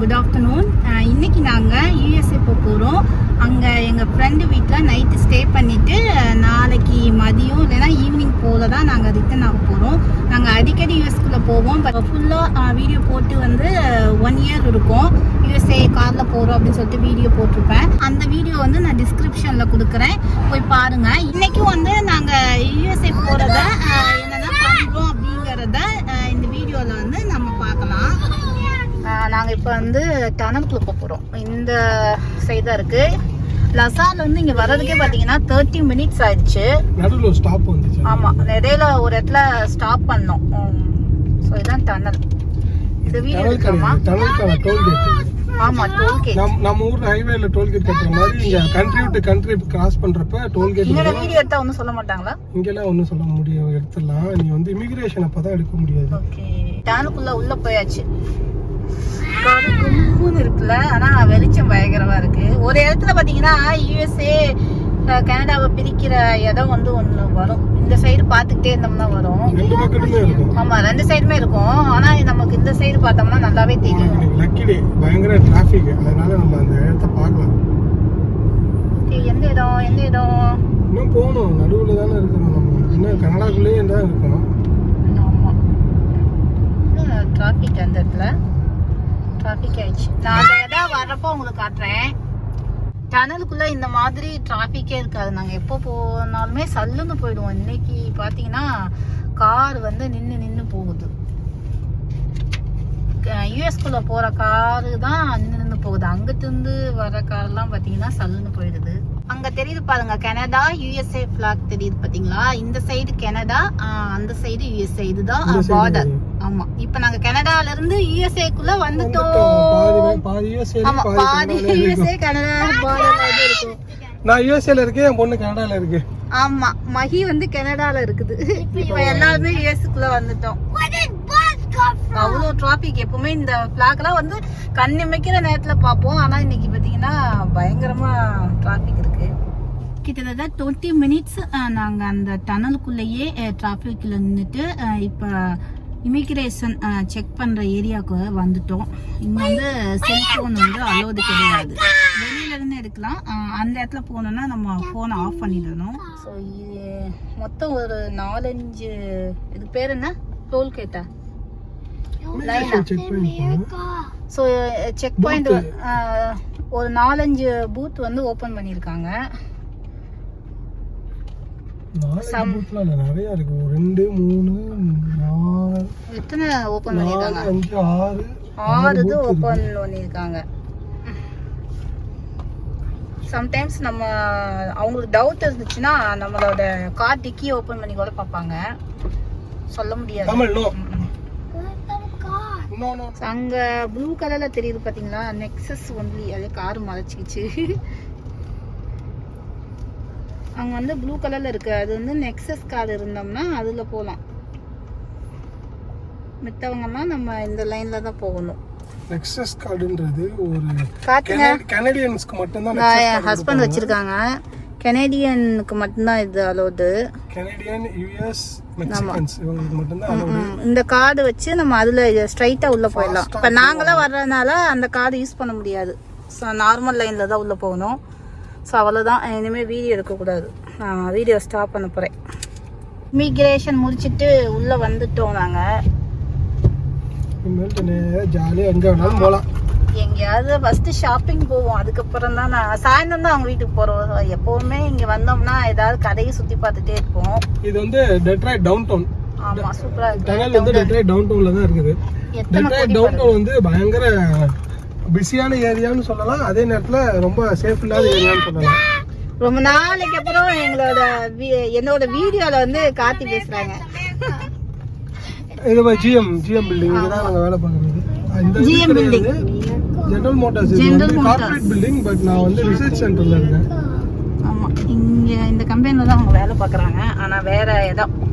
Good afternoon இன்னைக்கு நாங்கள் USA போக போகிறோம் அங்கே எங்கள் ஃப்ரெண்டு வீட்டில் நைட்டு ஸ்டே பண்ணிவிட்டு நாளைக்கு மதியம் இல்லைன்னா ஈவினிங் போல தான் நாங்கள் ரிட்டன் ஆக போகிறோம் நாங்கள் அடிக்கடி யூஎஸ்குள்ளே போவோம் பட் ஃபுல்லாக வீடியோ போட்டு வந்து ஒன் இயர் இருக்கும். யூஎஸ்ஏ காரில் போகிறோம் அப்படின்னு சொல்லிட்டு வீடியோ போட்டிருப்பேன். அந்த வீடியோ வந்து நான் டிஸ்கிரிப்ஷனில் கொடுக்குறேன். போய் பாருங்கள் இன்றைக்கும் வந்து நாங்கள் யூஎஸ்ஏ போகிறத என்னென்ன பண்ணுறோம் அப்படிங்கிறத இந்த வீடியோவில் வந்து நம்ம பார்க்கலாம். நாங்கள் இப்போ வந்து டனலுக்குள்ள போக போகிறோம் இந்த சைடாக இருக்குது லசால் வந்து இங்கே வர்றதுக்கே பார்த்தீங்கன்னா தேர்ட்டி மினிட்ஸ் ஆயிடுச்சு. நடுவில் ஸ்டாப் வந்துச்சு. ஆமாம் இடையில ஒரு இடத்துல ஸ்டாப் பண்ணோம். ஸோ இதான் டனல் இந்த வீடியோ டனல் எடுக்கலாமா கிடையாது டனலுக்கான டோல்கேட் ஆமாம் டோல்கேட் நம் நம்ம ஊர்ல ஹைவேல டோல்கேட் கட்டுற மாதிரி இங்க கண்ட்ரி விட்டு கண்ட்ரி கிராஸ் பண்றப்ப டோல்கேட் இங்கே வீடியோ எடுத்தா ஒன்றும் சொல்ல மாட்டாங்களா? இங்கெல்லாம் ஒன்றும் சொல்ல முடியும் எடுத்துடலாம். நீ வந்து இமிகிரேஷன் அப்பதான் எடுக்க முடியாது. ஓகே டனலுக்குள்ள உள்ள போயாச்சு. காடு கும்புன்னு இருக்குல்ல ஆனா வெளிச்சம் பயங்கரமா இருக்கு. ஒரு இடத்துல பாத்தீங்கன்னா யூஎஸ்ஏ கனடாவை பிரிக்கிற இடம் வந்து ஒண்ணு வரும். இந்த சைடு பார்த்துக்கிட்டே இருந்தோம்னா வரும். ஆமா ரெண்டு சைடுமே இருக்கும். ஆனா நமக்கு இந்த சைடு பார்த்தோம்னா நல்லாவே தெரியும் பயங்கர டிராஃபிக் அதனால நம்ம அந்த இடத்த பார்க்கலாம். எந்த இடம் எந்த இடம்? இன்னும் போகணும். நடுவில் தானே இருக்கிறோம் நம்ம. இன்னும் கனடாக்குள்ளேயே தான் இருக்கணும். ஆமா. டிராஃபிக் அந்த இடத்துல. டிராஃபிக் ஆயிடுச்சு. நான் அந்த இடம் வர்றப்போ உங்களுக்கு காட்டுறேன். டனலுக்குள்ள இந்த மாதிரி டிராஃபிக்கே இருக்காது. நாங்கள் எப்போ போனாலுமே சல்லுன்னு போயிடுவோம். இன்னைக்கு பார்த்தீங்கன்னா கார் வந்து நின்று நின்று போகுது. யூஎஸ்குள்ள போகிற காரு தான் நின்று நின்று போகுது. அங்கிட்டிருந்து வர கார்லாம் பார்த்தீங்கன்னா சல்லுன்னு போயிடுது. அங்க தெரியுது பாருங்க கனடா யுஎஸ்ஏ ஃபிளாக் தெரியுது பாத்தீங்களா? இந்த சைடு கனடா அந்த சைடு யுஎஸ்ஏ இதுதான் பார்டர் இது. இப்ப நாங்க கனடால இருந்து யுஎஸ்ஏக்குள்ள வந்துட்டோம். ஆமா பாதி யுஎஸ்ஏ கனடா பார்டர்ல இருக்கும் நான் யூஎஸ்ஏல இருக்கேன் என் பொண்ணு கனடால இருக்கு. ஆமா மஹி வந்து கனடால இருக்குது. இப்ப எல்லாருமே யுஎஸ்க்குள்ள வந்துட்டோம். அவ்வளோ டிராபிக் எப்பவுமே இந்த பிளாக்லாம் வந்து கண் இமைக்கிற நேரத்துல பார்ப்போம். ஆனா இன்னைக்கு பாத்தீங்கன்னா பயங்கரமா டிராபிக் இருக்கு. கிட்டத்தட்ட டுவெண்ட்டி மினிட்ஸ் நாங்க அந்த டனலுக்குள்ளேயே டிராஃபிக்ல நின்றுட்டு இப்போ இமிகிரேஷன் செக் பண்ற ஏரியாவுக்கு வந்துட்டோம். இங்க வந்து செல்போன் வந்து அலோடு கிடையாது. வெளியில இருந்து எடுக்கலாம் அந்த இடத்துல போனோம்னா நம்ம ஃபோனை ஆஃப் பண்ணிடணும். ஸோ இது மொத்தம் ஒரு நாலஞ்சு இது பேர் என்ன? செக் பண்ணிருக்கோம் ஸோ செக் பாயிண்ட் ஒரு நாலஞ்சு பூத் வந்து ஓப்பன் பண்ணியிருக்காங்க. நாலு பூத்லாம் இல்ல நிறைய இருக்கு. ஒரு ரெண்டு மூணு நாலு எத்தனை பண்ணியிருக்காங்க? அஞ்சு ஆறு ஆறு இது பண்ணியிருக்காங்க. சம்டைம்ஸ் நம்ம அவங்களுக்கு டவுட் இருந்துச்சுன்னா நம்மளோட கார் டிக்கி ஓப்பன் பண்ணி கூட பார்ப்பாங்க. சொல்ல முடியாது. அங்க ப்ளூ கலர்ல தெரியுது பாத்தீங்களா? நெக்ஸஸ் ஒன்லி அதே கார் மறைச்சிக்கிச்சு. அங்க வந்து ப்ளூ கலர்ல இருக்கு. அது வந்து நெக்ஸஸ் கார் இருந்தோம்னா அதுல போலாம். மித்தவங்கலாம் நம்ம இந்த லைன்ல தான் போகணும். நெக்ஸஸ் கார்டுன்றது ஒரு கனடியன்ஸ்க்கு மட்டும்தான் நான் என் ஹஸ்பண்ட் வச்சிருக்காங்க. கெனடியனுக்கு மட்டும்தான் இது அலோடு கனடியன் யூஎஸ் மெக்சிகன்ஸ் இவங்களுக்கு மட்டும்தான். இந்த கார்டு வச்சு நம்ம அதுல ஸ்ட்ரைட்டா உள்ள போயிடலாம். இப்ப நாங்களாம் வர்றதுனால அந்த கார்டு யூஸ் பண்ண முடியாது. நார்மல் லைன்ல தான் உள்ள போகணும். ஸோ அவ்வளோதான் இனிமேல் வீடியோ எடுக்கக்கூடாது. நான் வீடியோ ஸ்டாப் பண்ண போகிறேன் இமிக்ரேஷன் முடிச்சிட்டு உள்ளே வந்துட்டோம் நாங்கள் ஜாலியாக எங்கே வேணாலும் போகலாம் எங்கேயாவது ஃபஸ்ட்டு ஷாப்பிங் போவோம். அதுக்கப்புறம் தான் நான் சாயந்தரம் தான் அவங்க வீட்டுக்கு போகிறோம் எப்போவுமே இங்கே வந்தோம்னா ஏதாவது கடையை சுற்றி பார்த்துட்டே இருப்போம். இது வந்து டெட்ராய்ட் டவுன் டவுன் ஆமாம் சூப்பராக டனல் வந்து டெட்ராய்ட் டவுன் டவுன்ல தான் இருக்குது. டெட்ராய்ட் டவுன் டவுன் வந்து பயங்கர பிஸியான ஏரியான்னு சொல்லலாம். அதே நேரத்தில் ரொம்ப சேஃப் இல்லாத ஏரியான்னு சொல்லலாம். ரொம்ப நாளைக்கு அப்புறம் எங்களோட வி- என்னோட வீடியோல வந்து கார்த்தி பேசுறாங்க. இது ஜிஎம் ஜிஎம் பில்டிங் இதுதான் நாங்கள் வேலை பார்க்குறது. இந்த GM building. ஜெனரல் மோட்டார்ஸ் இது வந்து. கார்ப்பரேட் பில்டிங் பட் நான் வந்து ரிசர்ச் சென்டர்ல இருக்கேன். ஆமா. இங்க இந்த கம்பெனில தான் அவங்க வேலை பார்க்கறாங்க. ஆனா வேற இடம்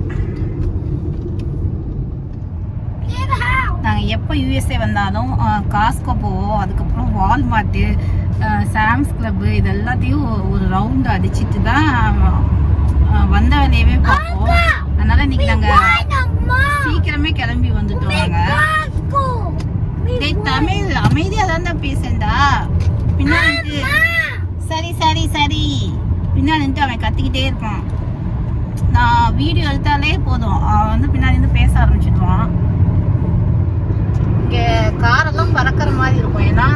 நாங்க எப்போ யூஎஸ்ஏ வந்தாலும் காஸ்கோ போவோம். அதுக்கப்புறம் வால்மார்ட்டு சாம்ஸ் கிளப் இது எல்லாத்தையும் ஒரு ரவுண்ட் அடிச்சிட்டு தான் வந்த வேலையவே பார்ப்போம். அதனால இன்னைக்கு நாங்க சீக்கிரமே கிளம்பி வந்துட்டோம் நாங்க. டேய் தமிழ் அமைதியா தான் பேசண்டா பின்னாடி சரி சரி சரி. பின்னாடி அவன் கத்திக்கிட்டே இருப்பான். நான் வீடியோ எடுத்தாலே போதும். அவன் வந்து பின்னாடி பேச ஆரம்பிச்சிடுவான். இங்கே காரெல்லாம் பறக்கிற மாதிரி இருக்கும். ஏன்னா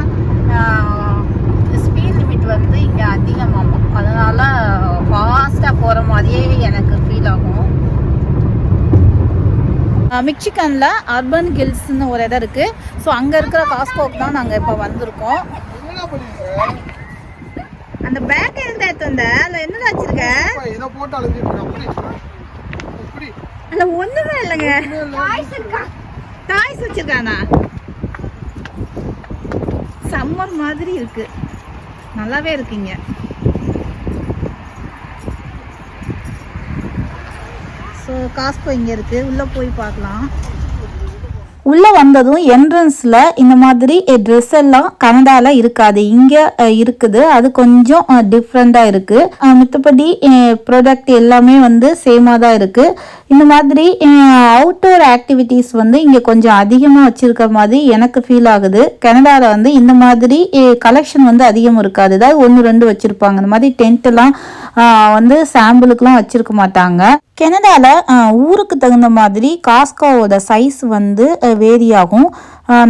ஸ்பீட் லிமிட் வந்து இங்கே அதிகமாகும். அதனால ஃபாஸ்ட்டாக போகிற மாதிரியே எனக்கு ஃபீல் ஆகும். மிக்சிகனில் அர்பன் ஹில்ஸ்னு ஒரு இடம் இருக்குது ஸோ அங்கே இருக்கிற காஸ்கோக்கு தான் நாங்கள் இப்போ வந்திருக்கோம். அந்த பேக் எந்த எடுத்து அதில் என்ன வச்சிருக்க? போட்டு அதில் ஒன்றுமே இல்லைங்க. டாய்ஸ் வச்சிருக்கானா சம்மர் மாதிரி இருக்கு. நல்லாவே இருக்குங்க. ஸோ காஸ்கோ இங்கே இருக்கு. உள்ள போய் பார்க்கலாம். உள்ளே வந்ததும் என்ட்ரன்ஸில் இந்த மாதிரி ட்ரெஸ் எல்லாம் கனடாவில் இருக்காது. இங்கே இருக்குது. அது கொஞ்சம் டிஃப்ரெண்ட்டாக இருக்குது மித்தபடி ப்ராடக்ட் எல்லாமே வந்து சேமாக தான் இருக்குது இந்த மாதிரி அவுட்டோர் ஆக்டிவிட்டீஸ் வந்து இங்கே கொஞ்சம் அதிகமாக வச்சுருக்க மாதிரி எனக்கு ஃபீல் ஆகுது. கனடாவில் வந்து இந்த மாதிரி கலெக்ஷன் வந்து அதிகம் இருக்காது. ஏதாவது ஒன்று ரெண்டு வச்சுருப்பாங்க. இந்த மாதிரி டென்ட்டெல்லாம் வந்து சாம்பிளுக்குலாம் வச்சுருக்க மாட்டாங்க. கெனடாவில் ஊருக்கு தகுந்த மாதிரி காஸ்கோவோட சைஸ் வந்து வேரி ஆகும்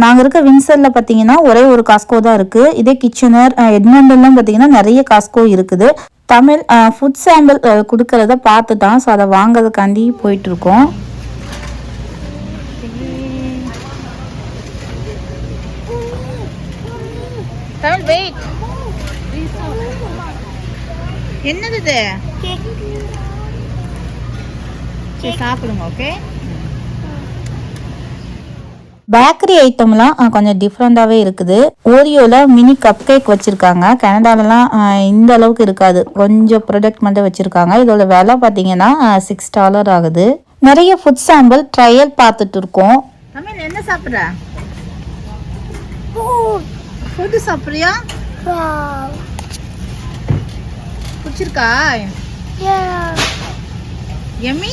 நாங்கள் இருக்க வின்சரில் பார்த்தீங்கன்னா ஒரே ஒரு காஸ்கோ தான் இருக்குது இதே கிச்சனர் எட்மண்டன்லாம் பார்த்தீங்கன்னா நிறைய காஸ்கோ இருக்குது. தமிழ் ஃபுட் சாம்பிள் கொடுக்கறத பார்த்துட்டான் ஸோ அதை வாங்குறதுக்காண்டி போயிட்டுருக்கோம். தமிழ் வெயிட் என்னது இது? சரி சாப்பிடுங்க ஓகே பேக்கரி ஐட்டம்லாம் கொஞ்சம் டிஃப்ரெண்ட்டாகவே இருக்குது. ஓரியோவில் மினி கப் கேக் வச்சுருக்காங்க. கனடாலலாம் இந்த அளவுக்கு இருக்காது. கொஞ்சம் ப்ராடக்ட் மட்டும் வச்சுருக்காங்க. இதோட விலை பார்த்தீங்கன்னா சிக்ஸ் டாலர் ஆகுது. நிறைய ஃபுட் சாம்பிள் ட்ரையல் பார்த்துட்டு இருக்கோம். தமிழ் என்ன சாப்பிட்ற? ஃபுட்டு சாப்பிட்றியா? பிடிச்சிருக்கா? எம்மி?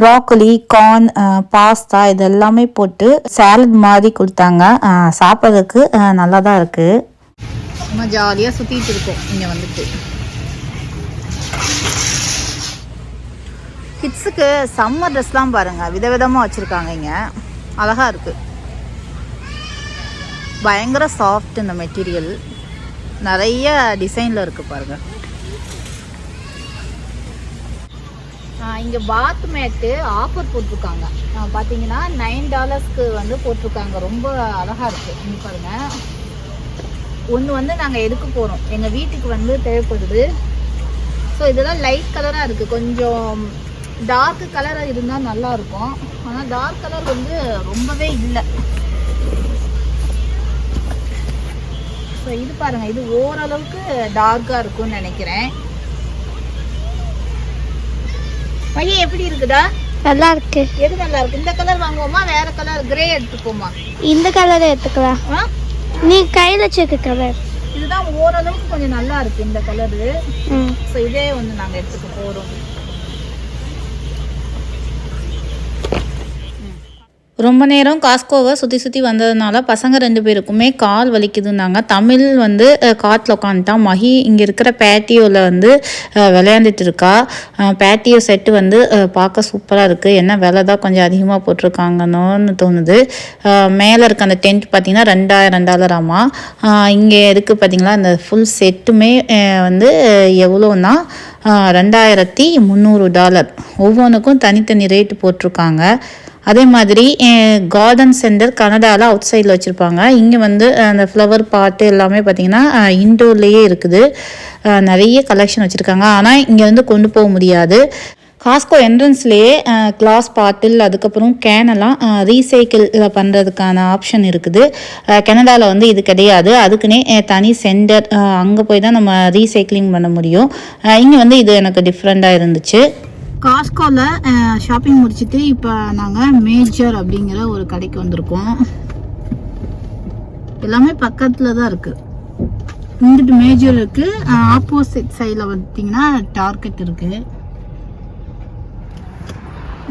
ப்ராக்கோலி கார்ன் பாஸ்தா இது எல்லாமே போட்டு சாலட் மாதிரி கொடுத்தாங்க. சாப்பிட்றதுக்கு நல்லா தான் இருக்கு. சும்மா ஜாலியாக சுற்றிட்டு இருக்கோம். இங்கே வந்துட்டு. கிட்ஸுக்கு சம்மர் ட்ரெஸ்லாம் பாருங்க. விதவிதமாக வச்சுருக்காங்க இங்கே. அழகா இருக்கு. பயங்கர சாஃப்ட் இந்த மெட்டீரியல் நிறைய டிசைனில் இருக்குது பாருங்க. இங்கே பாத் மேட்டு ஆஃபர் போட்டிருக்காங்க. பார்த்தீங்கன்னா நைன் டாலர்ஸ்க்கு வந்து போட்டிருக்காங்க. ரொம்ப அழகாக இருக்குது இங்கே பாருங்க. ஒன்று வந்து நாங்கள் எடுக்க போகிறோம் எங்கள் வீட்டுக்கு வந்து தேவைப்படுது. ஸோ இதெல்லாம் லைட் கலராக இருக்குது கொஞ்சம் டார்க் கலராக இருந்தால் நல்லா இருக்கும். ஆனால் டார்க் கலர் வந்து ரொம்பவே இல்லை. ஸோ இது பாருங்க இது ஓரளவுக்கு டார்க்காக இருக்கும்னு நினைக்கிறேன். பையன் எப்படி இருக்குதா நல்லா இருக்கு. எது நல்லா இருக்கு? இந்த கலர் வாங்குவோமா? வேற கலர் கிரே எடுத்துப்போமா இந்த கலரை எடுத்துக்கலாம்? நீ கையில் வச்சிருக்க கலர் இதுதான் ஓரளவுக்கு கொஞ்சம் நல்லா இருக்கு இந்த கலரு ஸோ இதே வந்து நாங்கள் எடுத்துக்க போகிறோம் ரொம்ப நேரம் காஸ்கோவை சுற்றி சுற்றி வந்ததுனால பசங்க ரெண்டு பேருக்குமே கால் வலிக்குதுன்னாங்க. தமிழ் வந்து காட்டில் உட்காந்துட்டான் மஹி இங்கே இருக்கிற பேட்டியோவில் வந்து விளையாண்டுட்டு இருக்கா. பேட்டியோ செட்டு வந்து பார்க்க சூப்பராக இருக்குது என்ன விலை தான் கொஞ்சம் அதிகமாக போட்டிருக்காங்கன்னு தோணுது. மேலே இருக்க அந்த டென்ட் பார்த்திங்கன்னா ரெண்டாயிரம் டாலராமா இங்கே இருக்குது பார்த்தீங்களா அந்த ஃபுல் செட்டுமே வந்து எவ்வளோன்னா ரெண்டாயிரத்தி முந்நூறு டாலர். ஒவ்வொன்றுக்கும் தனித்தனி ரேட்டு போட்டிருக்காங்க. அதே மாதிரி கார்டன் சென்டர் கனடாவில் அவுட் சைடில் வச்சுருப்பாங்க. இங்கே வந்து அந்த ஃப்ளவர் பாட்டு எல்லாமே பார்த்திங்கன்னா இன்டோர்லேயே இருக்குது. நிறைய கலெக்ஷன் வச்சுருக்காங்க. ஆனால் இங்கே வந்து கொண்டு போக முடியாது. காஸ்கோ என்ட்ரன்ஸ்லேயே கிளாஸ் பாட்டில் அதுக்கப்புறம் கேனெல்லாம் ரீசைக்கிள் பண்ணுறதுக்கான ஆப்ஷன் இருக்குது. கனடாவில் வந்து இது கிடையாது. அதுக்குன்னே தனி சென்டர் அங்கே போய் தான் நம்ம ரீசைக்ளிங் பண்ண முடியும். இங்கே வந்து இது எனக்கு டிஃப்ரெண்ட்டாக இருந்துச்சு. காஸ்கோவில் ஷாப்பிங் முடிச்சுட்டு இப்போ நாங்கள் மேஜர் அப்படிங்கிற ஒரு கடைக்கு வந்திருக்கோம். எல்லாமே பக்கத்தில் தான் இருக்குது இங்கிட்டு மேஜர் இருக்குது ஆப்போசிட் சைடில் பார்த்தீங்கன்னா டார்கெட் இருக்குது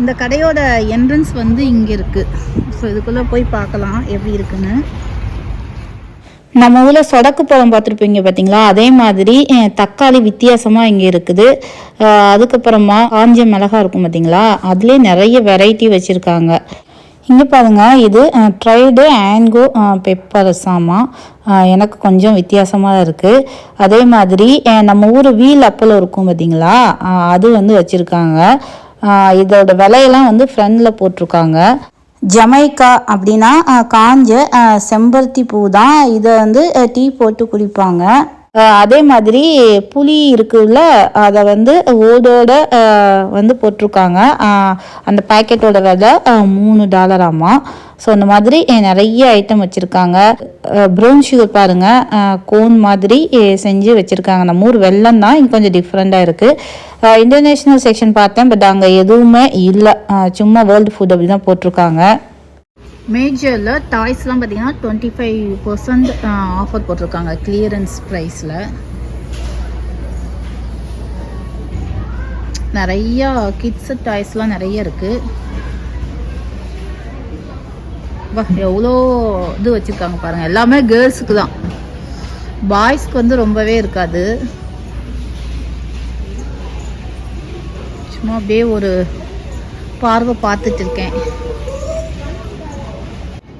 இந்த கடையோட என்ட்ரன்ஸ் வந்து இங்கே இருக்குது ஸோ இதுக்குள்ளே போய் பார்க்கலாம் எப்படி இருக்குன்னு. நம்ம ஊரில் சொடக்கு பழம் பார்த்துருப்பீங்க பார்த்தீங்களா அதே மாதிரி தக்காளி வித்தியாசமாக இங்கே இருக்குது. அதுக்கப்புறமா காஞ்ச மிளகா இருக்கும் பார்த்தீங்களா அதுலேயே நிறைய வெரைட்டி வச்சுருக்காங்க. இங்கே பாருங்க இது ட்ரைடு ஆன்கோ பெப்பர் சாமா எனக்கு கொஞ்சம் வித்தியாசமாக இருக்குது அதே மாதிரி நம்ம ஊர் வீல் அப்பளம் இருக்கும் பார்த்தீங்களா அது வந்து வச்சுருக்காங்க. இதோட விலையெல்லாம் வந்து ஃப்ரண்டில் போட்டிருக்காங்க. ஜமைக்கா அப்படின்னா காஞ்ச செம்பருத்தி பூ தான். இதை வந்து டீ போட்டு குடிப்பாங்க. அதே மாதிரி புளி இருக்குல்ல அதை வந்து ஓடோட வந்து போட்டிருக்காங்க. அந்த பேக்கெட்டோட விலை மூணு டாலராமா ஸோ இந்த மாதிரி நிறைய ஐட்டம் வச்சுருக்காங்க. ப்ரௌன் ஷுகர் பாருங்கள் கோன் மாதிரி செஞ்சு வச்சுருக்காங்க. நம்ம ஊர் வெள்ளம் தான். இங்கே கொஞ்சம் டிஃப்ரெண்ட்டாக இருக்குது இன்டர்நேஷ்னல் செக்ஷன் பார்த்தேன். பட் அங்கே எதுவுமே இல்லை. சும்மா வேர்ல்டு ஃபுட் அப்படி தான் போட்டிருக்காங்க. மேஜரில் டாய்ஸ்லாம் பார்த்தீங்கன்னா டுவெண்ட்டி ஃபைவ் பர்சன்ட் ஆஃபர் போட்டிருக்காங்க. கிளியரன்ஸ் ப்ரைஸில் நிறையா கிட்ஸு டாய்ஸ்லாம் நிறைய இருக்குது வா எவ்வளோ இது வச்சுருக்காங்க பாருங்கள் எல்லாமே கேர்ள்ஸுக்கு தான். பாய்ஸ்க்கு வந்து ரொம்பவே இருக்காது. சும்மா அப்படியே ஒரு பார்வை பார்த்துட்டு இருக்கேன்.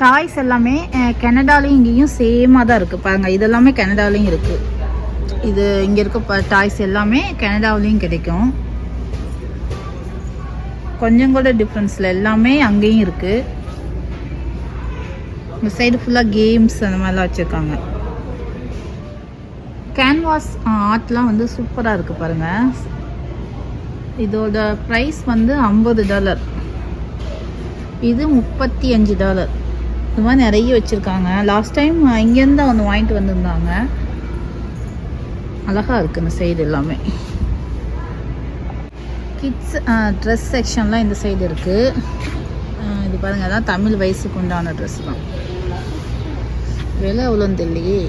டாய்ஸ் எல்லாமே கனடாலையும் இங்கேயும் சேமாக தான் இருக்குது பாருங்கள் இதெல்லாமே கனடாலையும் இருக்குது இது இங்கே இருக்க டாய்ஸ் எல்லாமே கனடாவிலையும் கிடைக்கும். கொஞ்சம் கூட டிஃப்ரென்ஸில் எல்லாமே அங்கேயும் இருக்குது இந்த சைடு ஃபுல்லாக கேம்ஸ் அந்த மாதிரிலாம் வச்சுருக்காங்க. கேன்வாஸ் ஆர்ட்லாம் வந்து சூப்பராக இருக்குது பாருங்கள் இதோட ப்ரைஸ் வந்து ஐம்பது டாலர் இது முப்பத்தி அஞ்சு டாலர் இது மாதிரி நிறைய வச்சுருக்காங்க. லாஸ்ட் டைம் இங்கேருந்து ஒன்று வாங்கிட்டு வந்திருந்தாங்க. அழகாக இருக்குது இந்த சைடு எல்லாமே. கிட்ஸ் ட்ரெஸ் செக்ஷன்லாம் இந்த சைடு இருக்குது இது பாருங்கள் அதான் தமிழ் வயசுக்கு உண்டான ட்ரெஸ் தான். விலை எவ்வளோன்னு தெரியலையே.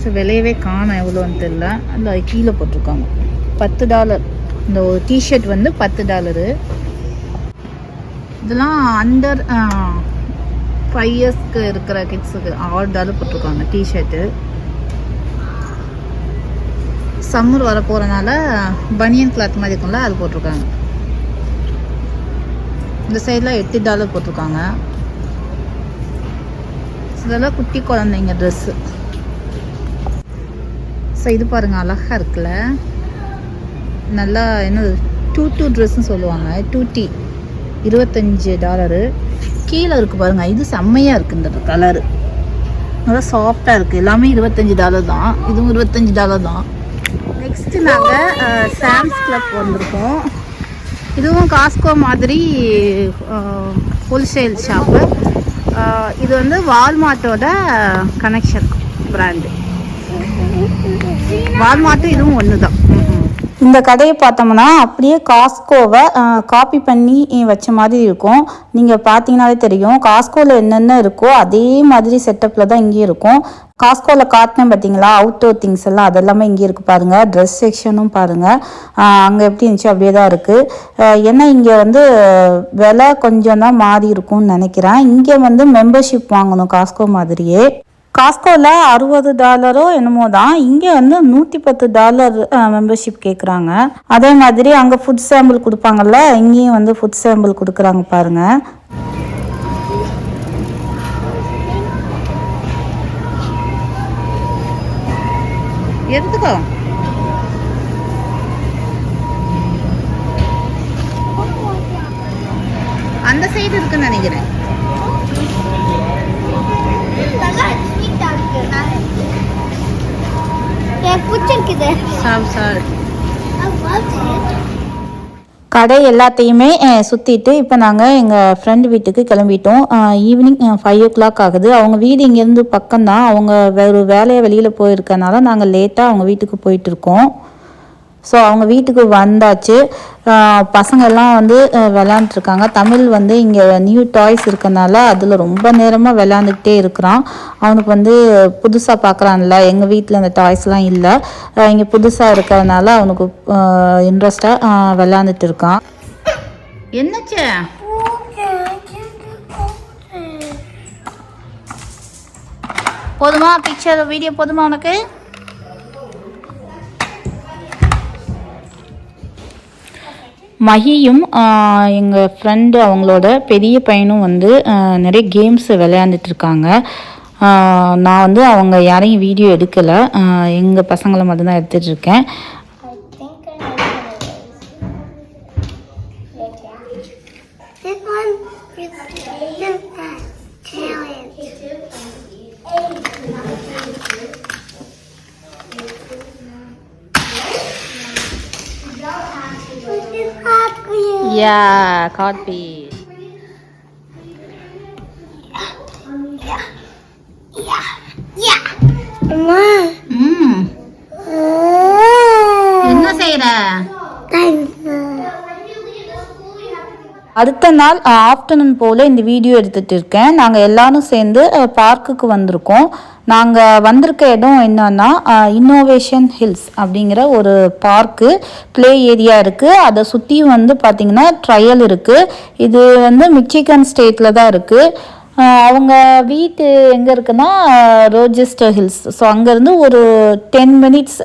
ஸோ விலையவே காணும் எவ்வளோன்னு தெரில அந்த கீழே போட்டிருக்காங்க. பத்து டாலர். இந்த ஒரு டிஷர்ட் வந்து பத்து டாலரு. இதெல்லாம் அண்டர் ஃபைவ் இயர்ஸ்க்கு இருக்கிற கிட்ஸுக்கு ஆறு டாலர் போட்டிருக்காங்க டிஷர்ட்டு சம்மர் வர போகிறனால பனியன் கிளாத் மாதிரி இருக்கும்ல அது போட்டிருக்காங்க. இந்த சைடில் எட்டு டாலர் போட்டிருக்காங்க. இதெல்லாம் குட்டி குழந்தைங்க ட்ரெஸ்ஸு ஸோ இது பாருங்கள் அழகாக இருக்குல்ல? நல்லா என்னது? டூ டூ ட்ரெஸ்ஸுன்னு சொல்லுவாங்க. டூ டி இருபத்தஞ்சி டாலரு கீழே இருக்குது பாருங்கள் இது செம்மையாக இருக்குது இந்த கலரு நல்லா சாஃப்டாக இருக்குது எல்லாமே இருபத்தஞ்சு டாலர் தான். இதுவும் இருபத்தஞ்சி டாலர் தான். நெக்ஸ்ட்டு நாங்கள் சாம்ஸ் கிளப் வந்திருக்கோம். இதுவும் காஸ்கோ மாதிரி ஹோல்சேல் ஷாப்பு இது வந்து வால்மார்ட்டோட கனெக்ஷன் பிராண்டு வால்மார்ட்டும் இதுவும் ஒன்று தான் இந்த கடையை பார்த்தோம்னா அப்படியே காஸ்கோவை காப்பி பண்ணி வச்ச மாதிரி இருக்கும். நீங்கள் பார்த்தீங்கனாலே தெரியும். காஸ்கோவில் என்னென்ன இருக்கோ அதே மாதிரி செட்டப்பில் தான் இங்கேயும் இருக்கும். காஸ்கோவில் காட்டினேன் பார்த்தீங்களா அவுட்டோர் திங்ஸ் எல்லாம் அதெல்லாமே இங்கே இருக்குது பாருங்கள் ட்ரெஸ் செக்ஷனும் பாருங்கள் அங்கே எப்படி இருந்துச்சு அப்படியே தான் இருக்குது ஏன்னா இங்கே வந்து விலை கொஞ்சம் தான் மாறி இருக்கும்னு நினைக்கிறேன். இங்கே வந்து மெம்பர்ஷிப் வாங்கணும் காஸ்கோ மாதிரியே. காஸ்கோவில் அறுபது டாலரோ என்னமோ தான். இங்கே வந்து நூற்றி பத்து டாலர் மெம்பர்ஷிப் கேட்குறாங்க அதே மாதிரி அங்கே ஃபுட் சாம்பிள் கொடுப்பாங்கல்ல இங்கேயும் வந்து ஃபுட் சாம்பிள் கொடுக்குறாங்க பாருங்க. எடுத்துக்கோ அந்த சைடு இருக்குன்னு நினைக்கிறேன். பிடிச்சிருக்குது சாப் சார். கடை எல்லாத்தையுமே சுத்திட்டு இப்போ நாங்கள் எங்கள் ஃப்ரெண்டு வீட்டுக்கு கிளம்பிட்டோம். ஈவினிங் ஃபைவ் ஓ கிளாக் ஆகுது. அவங்க வீடு இங்கேருந்து பக்கம்தான். அவங்க வேறு வேலையை வெளியில் போயிருக்கனால நாங்கள் லேட்டாக அவங்க வீட்டுக்கு போயிட்டு இருக்கோம். ஸோ அவங்க வீட்டுக்கு வந்தாச்சு. பசங்க எல்லாம் வந்து விளாண்டுருக்காங்க தமிழ் வந்து இங்கே நியூ டாய்ஸ் இருக்கனால அதில் ரொம்ப நேரமாக விளாண்டுக்கிட்டே இருக்கிறான். அவனுக்கு வந்து புதுசாக பார்க்குறான்ல எங்கள் வீட்டில் அந்த டாய்ஸ்லாம் இல்லை. இங்கே புதுசாக இருக்கிறதுனால அவனுக்கு இன்ட்ரெஸ்டாக விளாண்டுட்டு இருக்கான் என்னச்சு? போதுமா பிக்சர் வீடியோ போதுமா உனக்கு? மகியும் எங்கள் ஃப்ரெண்டு அவங்களோட பெரிய பையனும் வந்து நிறைய கேம்ஸ் விளையாண்டுட்டு இருக்காங்க. நான் வந்து அவங்க யாரையும் வீடியோ எடுக்கலை. எங்கள் பசங்களை மட்டும்தான் எடுத்துகிட்ருக்கேன் Yeah, cod piece. Yeah. Yeah. Yeah. Mom. Mm. அடுத்த நாள் ஆஃப்டர்நூன் போல் இந்த வீடியோ எடுத்துகிட்டு இருக்கேன். நாங்கள் எல்லாரும் சேர்ந்து பார்க்குக்கு வந்திருக்கோம். நாங்கள் வந்திருக்க இடம் என்னன்னா இன்னோவேஷன் ஹில்ஸ் அப்படிங்கிற ஒரு பார்க்கு ப்ளே ஏரியா இருக்குது அதை சுற்றி வந்து பார்த்திங்கன்னா ட்ரையல் இருக்குது இது வந்து மிச்சிகன் ஸ்டேட்டில் தான் இருக்குது அவங்க வீட்டு எங்கே இருக்குன்னா ரோஜெஸ்டர் ஹில்ஸ் ஸோ அங்கேருந்து ஒரு டென் மினிட்ஸ்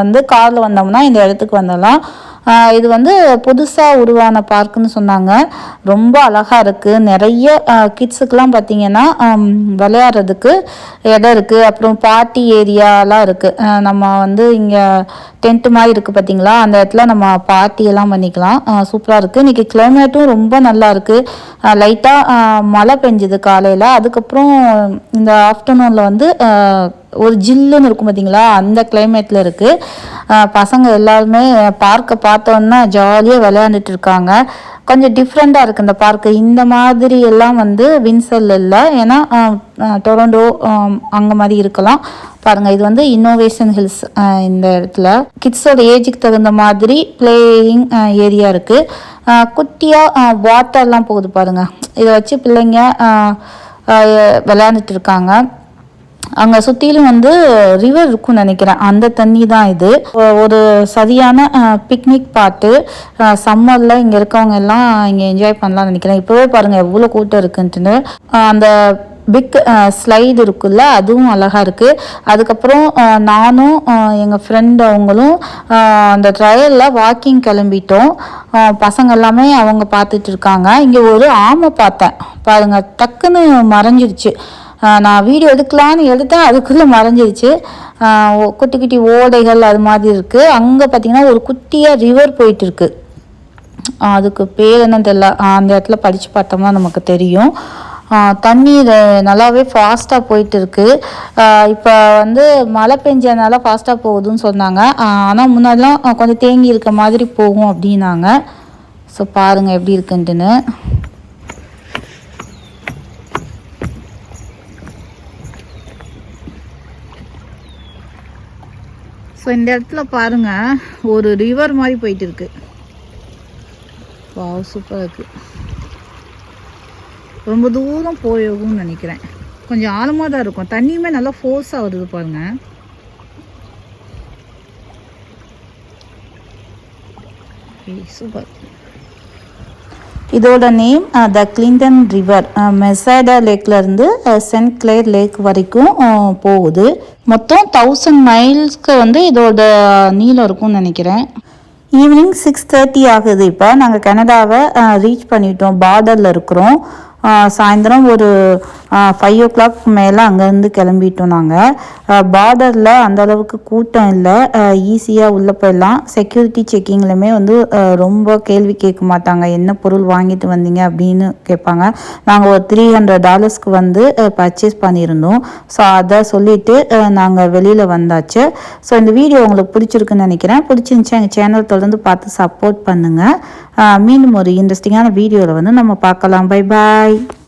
வந்து காரில் வந்தோம்னா இந்த இடத்துக்கு வந்துடலாம். இது வந்து புதுசாக உருவான பார்க்குன்னு சொன்னாங்க. ரொம்ப அழகாக இருக்குது நிறைய கிட்ஸுக்கெலாம் பார்த்தீங்கன்னா விளையாடுறதுக்கு இடம் இருக்குது அப்புறம் பார்ட்டி ஏரியாலாம் இருக்குது நம்ம வந்து இங்கே டென்ட் மாதிரி இருக்குது பார்த்தீங்களா அந்த இடத்துல நம்ம பார்ட்டியெல்லாம் பண்ணிக்கலாம். சூப்பராக இருக்குது இன்றைக்கி கிளைமேட்டும் ரொம்ப நல்லா இருக்குது லைட்டாக மழை பெஞ்சுது காலையில். அதுக்கப்புறம் இந்த ஆஃப்டர்நூனில் வந்து ஒரு ஜில்லுன்னு இருக்கும் பார்த்தீங்களா அந்த கிளைமேட்டில் இருக்குது பசங்க எல்லாருமே பார்க்கை பார்த்தோன்னா ஜாலியாக விளையாண்டுட்டு இருக்காங்க. கொஞ்சம் டிஃப்ரெண்ட்டாக இருக்குது இந்த பார்க்கு இந்த மாதிரி எல்லாம் வந்து வின்சல் இல்லை. ஏன்னா டொரண்டோ அங்கே மாதிரி இருக்கலாம். பாருங்கள் இது வந்து இன்னோவேஷன் ஹில்ஸ் இந்த இடத்துல. கிட்ஸோட ஏஜுக்கு தகுந்த மாதிரி பிளேயிங் ஏரியா இருக்குது குட்டியாக வாட்டர்லாம் போகுது பாருங்கள் இதை வச்சு பிள்ளைங்க விளையாண்டுட்டு இருக்காங்க. அங்கே சுற்றிலும் வந்து ரிவர் இருக்கும்னு நினைக்கிறேன். அந்த தண்ணி தான் இது ஒரு சரியான பிக்னிக் பாட்டு சம்மரில் இங்கே இருக்கவங்க எல்லாம் இங்கே என்ஜாய் பண்ணலாம்னு நினைக்கிறேன். இப்போவே பாருங்கள் எவ்வளோ கூட்டம் இருக்குன்ட்டுன்னு. அந்த பிக் ஸ்லைடு இருக்குல்ல அதுவும் அழகாக இருக்குது அதுக்கப்புறம் நானும் எங்கள் ஃப்ரெண்ட் அவங்களும் அந்த ட்ரையலில் வாக்கிங் கிளம்பிட்டோம். பசங்க எல்லாமே அவங்க பார்த்துட்டு இருக்காங்க. இங்கே ஒரு ஆமை பார்த்தேன். பாருங்க டக்குன்னு மறைஞ்சிருச்சு. நான் வீடியோ எடுக்கலான்னு எடுத்தேன் அதுக்குள்ளே மறைஞ்சிருச்சு. குட்டி குட்டி ஓடைகள் அது மாதிரி இருக்குது அங்கே பார்த்தீங்கன்னா ஒரு குட்டியாக ரிவர் போயிட்டுருக்கு. அதுக்கு பேர் என்ன தெரியல. அந்த இடத்துல படித்து பார்த்தோம்னா நமக்கு தெரியும். தண்ணீர் தண்ணி நல்லாவே ஃபாஸ்ட்டாக போயிட்டு இருக்கு இப்போ வந்து மழை பெஞ்சதுனால ஃபாஸ்ட்டாக போகுதுன்னு சொன்னாங்க. ஆனால் முன்னாடிலாம் கொஞ்சம் தேங்கி இருக்க மாதிரி போகும் அப்படின்னாங்க. ஸோ பாருங்கள் எப்படி இருக்குன்ட்டுன்னு. ஸோ இந்த இடத்துல பாருங்கள் ஒரு ரிவர் மாதிரி போயிட்டு இருக்கு வாவ் சூப்பராக இருக்கு. ரொம்ப தூரம் போயோகும்னு நினைக்கிறேன். கொஞ்சம் ஆழமாக தான் இருக்கும். தண்ணியுமே நல்லா ஃபோர்ஸாக வருது பாருங்கள் சூப்பர் இதோட நேம் த கிளிண்டன் ரிவர் மெசைடா லேக்லேருந்து சென்ட் கிளேர் லேக் வரைக்கும் uh, போகுது. மொத்தம் தௌசண்ட் மைல்ஸ்க்கு வந்து இதோட uh, நீளம் இருக்கும்னு நினைக்கிறேன். ஈவினிங் சிக்ஸ் தேர்ட்டி ஆகுது இப்போ. நாங்கள் கனடாவை uh, ரீச் பண்ணிட்டோம். பார்டரில் இருக்கிறோம். சாயந்தரம் ஒரு ஃபைவ் ஓ கிளாக் மேலே அங்கேருந்து கிளம்பிட்டோம் நாங்கள் பார்டரில் அந்த அளவுக்கு கூட்டம் இல்லை. ஈஸியாக உள்ளே போயிடலாம். செக்யூரிட்டி செக்கிங்லையுமே வந்து ரொம்ப கேள்வி கேட்க மாட்டாங்க. என்ன பொருள் வாங்கிட்டு வந்தீங்க அப்படின்னு கேட்பாங்க. நாங்கள் ஒரு த்ரீ ஹண்ட்ரட் டாலர்ஸ்க்கு வந்து பர்ச்சேஸ் பண்ணியிருந்தோம். ஸோ அதை சொல்லிவிட்டு நாங்கள் வெளியில் வந்தாச்சு. ஸோ இந்த வீடியோ உங்களுக்கு பிடிச்சிருக்குன்னு நினைக்கிறேன். பிடிச்சிருந்துச்சு எங்கள் சேனல் தொடர்ந்து பார்த்து சப்போர்ட் பண்ணுங்கள் மீண்டும் ஒரு இன்ட்ரெஸ்டிங்கான வீடியோவில் வந்து நம்ம பார்க்கலாம். Bye bye